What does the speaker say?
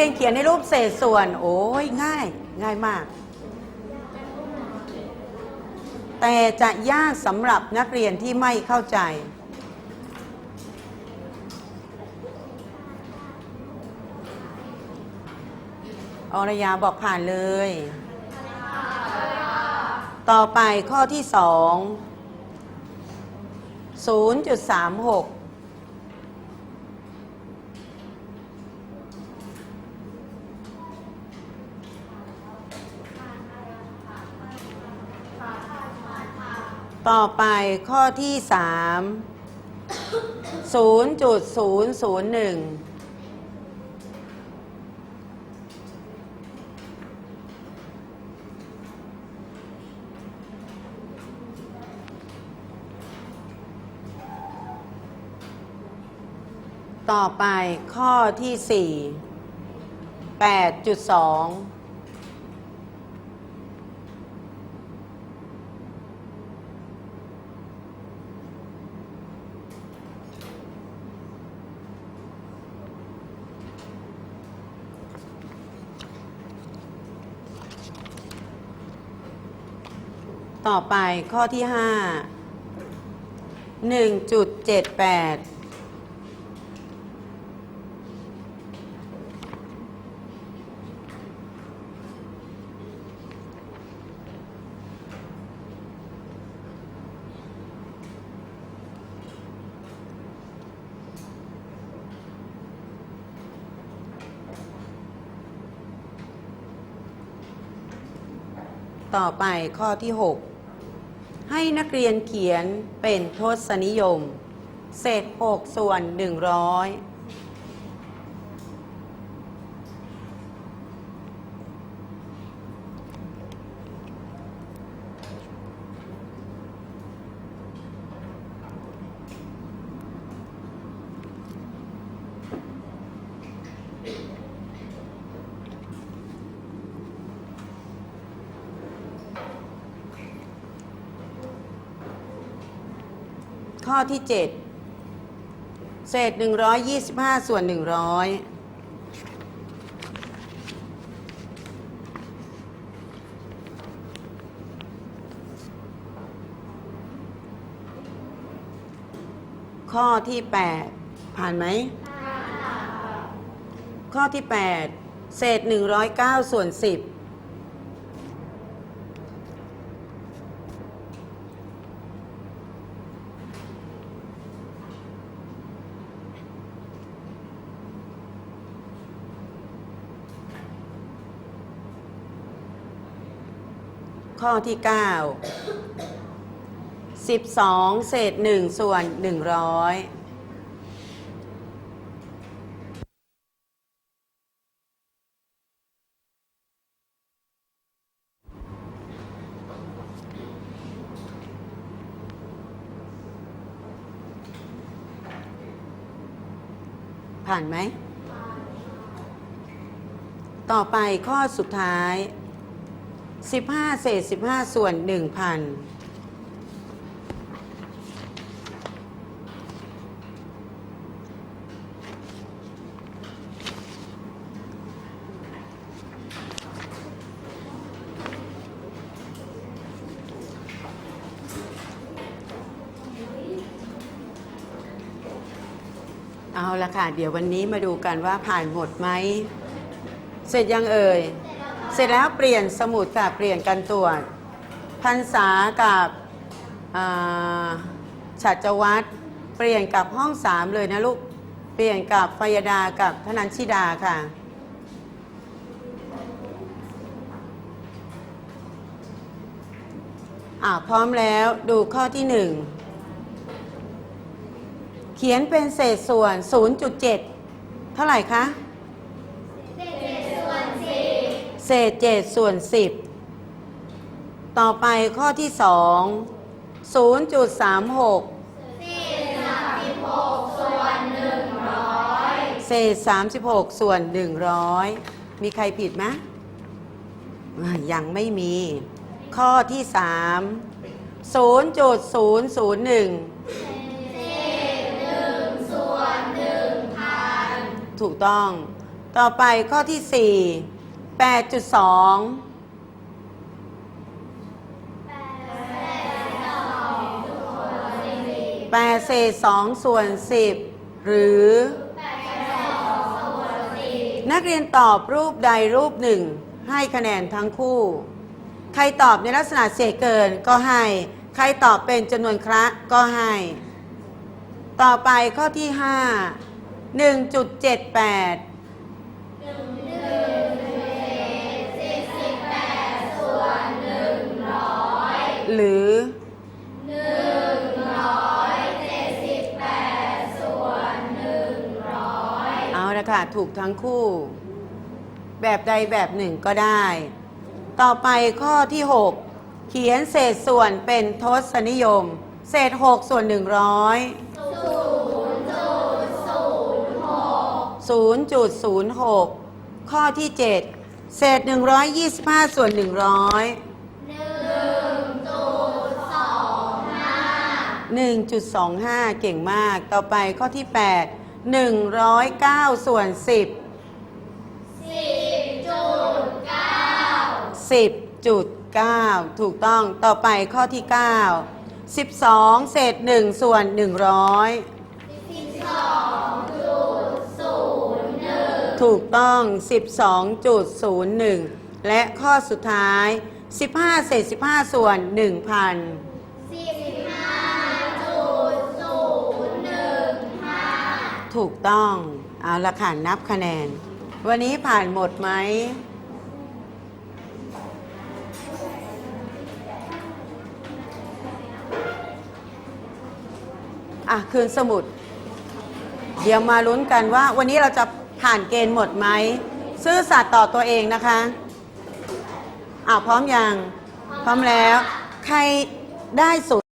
รียนเขียนในรูปเศษส่วน โอ้ยง่าย ง่ายมาก แต่จะยากสำหรับนักเรียนที่ไม่เข้าใจ อรยาบอกผ่านเลย ต่อไปข้อที่สอง0.36 ต่อไปข้อที่ 3 0.001 ต่อไปข้อที่ 4 8.2 ต่อไปข้อที่4 8.2ต่อไปข้อที่5 1.78ต่อไปข้อที่ 6 ให้นักเรียนเขียนเป็นทศนิยม เศษ 6 ส่วน 100 ข้อที่ 7 เศษ 125 ส่วน 100ข้อที่ 8 ผ่านไหม ข้อที่ 8 เศษ 109 ส่วน 10 ข้อที่ 9 12 เศษ 1 ส่วน 100ผ่านไหม ต่อไปข้อสุดท้าย 15 เศษ 15 ส่วน 1,000 เอาละค่ะ เดี๋ยววันนี้มาดูกันว่าผ่านหมดไหม เสร็จยังเอ่ย ร็จแล้วเปลี่ยนสมุดกับเปลี่ยนกันตรวจพันษากับฉัตรวัตรเปลี่ยนกับห้องสามเลยนะลูก เปลี่ยนกับฟยดากับธนันชิดาค่ะอ่าพร้อมแล้วดูข้อที่หนึ่งเขียนเป็นเศษส่วน 0.7 เท่าไหร่คะ เศษ7ส่วน10ต่อไปข้อที่2 0.36เศษ36ส่วน100มีใครผิดไหมยังไม่มี ข้อที่3 0.001ถูกต้อง ต่อไปข้อที่ 4 8.2 8เศษ2ส่วน10หรือนักเรียนตอบรูปใดรูปหนึ่ง ให้คะแนนทั้งคู่ ใครตอบในลักษณะเศษเกินก็ให้ ใครตอบเป็นจำนวนคระก็ให้ ต่อไปข้อที่ 5 1.78 ถูกทั้งคู่ แบบใดแบบหนึ่งก็ได้ ต่อไปข้อที่ 6 เขียนเศษส่วนเป็นทศนิยม เศษ 6 ส่วน 100 0.06 ข้อที่ 7 เศษ 125 ส่วน 100 1.25 เก่งมาก ต่อไปข้อที่ 8 109ส่วน10 10.9 ถูกต้องต่อไปข้อที่ 9 12 เศษ 1 ส่วน 100 12.01 ถูกต้อง 12.01 และข้อสุดท้าย 15 เศษ 15 ส่วน 1,000 10 ถูกต้องเอาละค่ะนับคะแนน วันนี้ผ่านหมดไหมอะคืนสมุด เดี๋ยวมาลุ้นกันว่า วันนี้เราจะผ่านเกณฑ์หมดไหมซื่อสัตย์ต่อตัวเองนะคะอะพร้อมยัง พร้อมแล้ว ใครได้ศูนย์